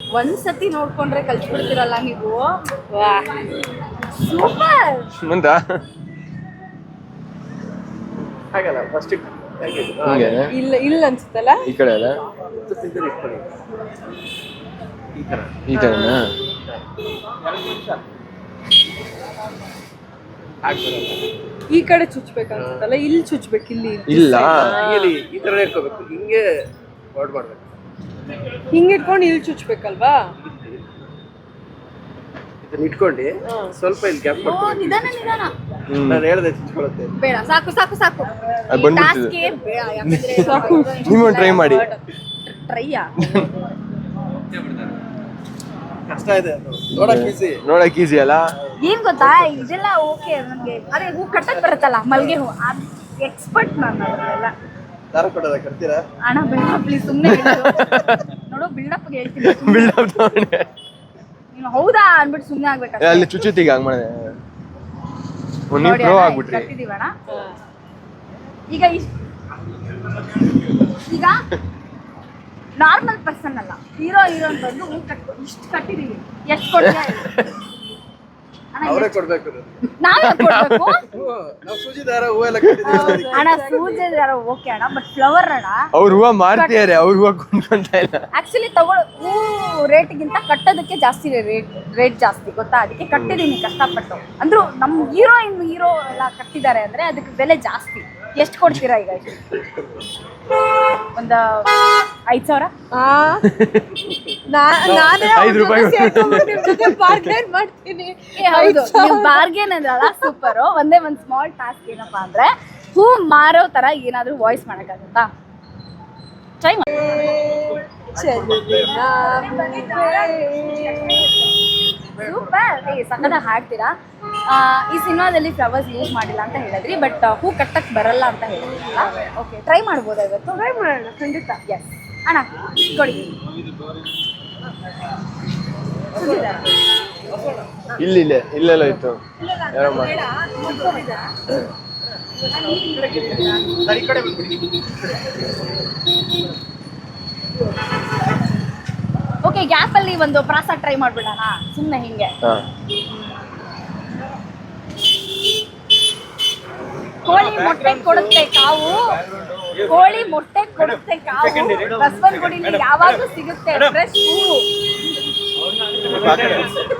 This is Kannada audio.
ಒಂದ್ಸತಿ ನೋಡ್ಕೊಂಡ್ರೆ ಕಲ್ಸ್ಬಿಡ್ತಿರಲ್ಲ ನೀವು? ಸೂಪರ್. ಮುಂದ? ಹಾಗಲ್ಲ ಫಸ್ಟ್ ಹಿಂಗೆ ಇಲ್ಲ ಇಲ್ಲ ಅನ್ಸುತ್ತಲ್ಲ? ಈ ಕಡೆ ಅಲ್ಲ? ಈ ತರ ಈ ಈ ಕಡೆ ಚುಚ್ಬೇಕು ಇಲ್ಲಿ ಚುಚ್ಬೇಕು ಇಲ್ಲಿ ಇಲ್ಲ ಇಲ್ಲಿ. ಈ ತರ ಇಟ್ಕೋಬೇಕು. ಹಿಂಗೆ ಹೊರಡ್ಬಾರ್ದು ಮಾಡ್ಬೇಕು. ಹಿಂಗ್ ಇಟ್ಕೊಂಡು ಇಲ್ಲಿ ಚುಚ್ಬೇಕಲ್ವಾ? ಇದನ್ನ ಇಟ್ಕೊಂಡು ಸ್ವಲ್ಪ ಇಲ್ಲಿ ಗ್ಯಾಪ್ ಓ ನಿಧಾನ ನಿಧಾನ. ನಾನು ಹೇಳ್ದೆ ಚಿಚ್ಕೊಳ್ಳುತ್ತೆ. ಬೇಡ ಸಾಕು ಸಾಕು ಸಾಕು. ಅದು ಬಂದ್ಬಿಡ್ತಿದೆ. ಟಾಸ್ಕ್ಗೆ ಬೇಡ ಯಾಕಂದ್ರೆ ಸಾಕು. ನೀವು ಒಂದು ಮಾಡಿ. ಟ್ರೈಯಾ ಕಷ್ಟ ಇದೆ ಅದು. ನೋಡಕ್ ಈಸಿ ನೋಡಕ್ ಈಸಿ ಅಲ್ಲ? ಏನ್ ಗೊತ್ತಾ? ಇದೆಲ್ಲ ಓಕೆ ನನ್ಗೆ ಅದೇ ಹೂ ಕಟ್ಟಕ್ ಬರುತ್ತಲ್ಲ ಮಲ್ಗೆ ಹೂ. ಎಕ್ಸ್ಪರ್ಟ್ ನಾನು ದಾರ ಕೊಡೋದ ಕಟ್ತೀರಾ? ಅಣ್ಣ ಬೇಡ ಪ್ಲೀಸ್ ಸುಮ್ಮನೆ ನೋಡು ಬಿಲ್ಡಪ್ ಹೇಳ್ತೀನಿ ಬಿಲ್ಡಪ್ ತಗೊಂಡೆ ನೀನು ಹೌದಾ ಅನ್ಬಿಟ್ಟು ಸುಮ್ಮನೆ ಆಗ್ಬೇಕಷ್ಟೇ. ಅಲ್ಲಿ ಚುಚ್ಚುತ್ತಿಗೆ ಹಂಗ್ ಮಾಡಿದೆ. ನೀವು ಪ್ರೋ ಆಗ್ಬಿಟ್ರಿ. ಈಗ ಇಷ್ಟ್ ಈಗ ನಾರ್ಮಲ್ ಪರ್ಸನ್ ಅಲ್ಲ ಹೀರೋ ಹೀರೋನ್ ಬಂದು ಹೂ ಕಟ್ಟು ಇಷ್ಟು ಕಟ್ಟಿದೀವಿ. ಎಷ್ಟು ಕೊಡ್ತೀಯ ಅವರೇ ಕೊಡ್ಬೇಕು ಅದು. ನಾವೇ ಕೊಡ್ಬೇಕು? ನಾವು ಸೂಜಿ ದಾರ ಹೂ ಎಲ್ಲ ಕಟ್ಟಿದ್ದೀವಿ. ಅಣ್ಣ ಸೂಜಿ ಓಕೆ ಅಣ್ಣ ಬಟ್ ಫ್ಲವರ್ ಅಣ್ಣ? ಅವ್ರ ಹೂವ ಮಾರ್ತಿದ್ದಾರೆ ಅವ್ರ ಹೂವ ಕೊಂಡ್ಕೊಂತ ಇಲ್ಲ. ಆಕ್ಚುಲಿ ತಗೊಳ್ಳಿ ಹೂ ರೇಟ್ಗಿಂತ ಕಟ್ಟೋದಕ್ಕೆ ಜಾಸ್ತಿ ರೇಟ್ ರೇಟ್ ಜಾಸ್ತಿ ಗೊತ್ತಾ? ಅದಕ್ಕೆ ಕಟ್ಟಿದೀನಿ ಕಷ್ಟಪಟ್ಟು. ಅಂದ್ರು ನಮ್ ಹೀರೋಯಿನ್ ಹೀರೋ ಎಲ್ಲ ಕಟ್ಟಿದ್ದಾರೆ ಅಂದ್ರೆ ಅದಕ್ಕೆ ಬೆಲೆ ಜಾಸ್ತಿ. ಎಷ್ಟು ಕೊಡ್ತೀರಾ ಈಗ? ಒಂದ ಐದ್ ಸಾವಿರ? ಐದು ರೂಪಾಯಿ ಮಾಡ್ತೀನಿ. ಬಾರ್ಗೇನ್ ಅಂದ್ರಲ್ಲ ಸೂಪರ್ ಒಂದೇ ಒಂದ್ ಸ್ಮಾಲ್ ಟಾಸ್ಕ್ ಏನಪ್ಪಾ ಅಂದ್ರೆ ಹೂ ಮಾರೋ ತರ ಏನಾದ್ರೂ ವಾಯ್ಸ್ ಮಾಡಕ್ಕಾಗತ್ತಾ? ಟ್ರೈ ಸೂಪರ್ ಏ ಸಕ್ಕದ ಹಾಡ್ತೀರಾ? ಈ ಸಿನಿಮಾದಲ್ಲಿ ಫ್ಲವರ್ಸ್ ಯೂಸ್ ಮಾಡಿಲ್ಲ ಅಂತ ಹೇಳಿದ್ರಿ ಬಟ್ ಹೂ ಕಟ್ಟಕ್ ಬರಲ್ಲ ಅಂತ ಹೇಳಿದ್ರಲ್ಲ ಓಕೆ ಟ್ರೈ ಮಾಡ್ಬೋದಾ ಇವತ್ತು? ಟ್ರೈ ಮಾಡೋಣ ಖಂಡಿತ. ಎಸ್ ಅಣ್ಣ ಕೊಡಿ. ಇಲ್ಲಿ ಇಲ್ಲೇ ಇಲ್ಲೆಲ್ಲ ಇತ್ತು. ಓಕೆ ಗ್ಯಾಪ್ ಅಲ್ಲಿ ಒಂದು ಪ್ರಾಸ ಟ್ರೈ ಮಾಡ್ಬಿಡೋಣ. ಸುಮ್ಮನೆ ಹಿಂಗೆ. ಕೋಳಿ ಮೊಟ್ಟೆ ಕೊಡುತ್ತೆ ಕಾವು. ಕೋಳಿ ಮೊಟ್ಟೆ ಕೊಡುತ್ತೆ ಕಾವು. ಬಸವನಗುಡಿಲಿ ಯಾವಾಗಲೂ ಸಿಗುತ್ತೆ ಫ್ರೆಶ್ ಹೂವು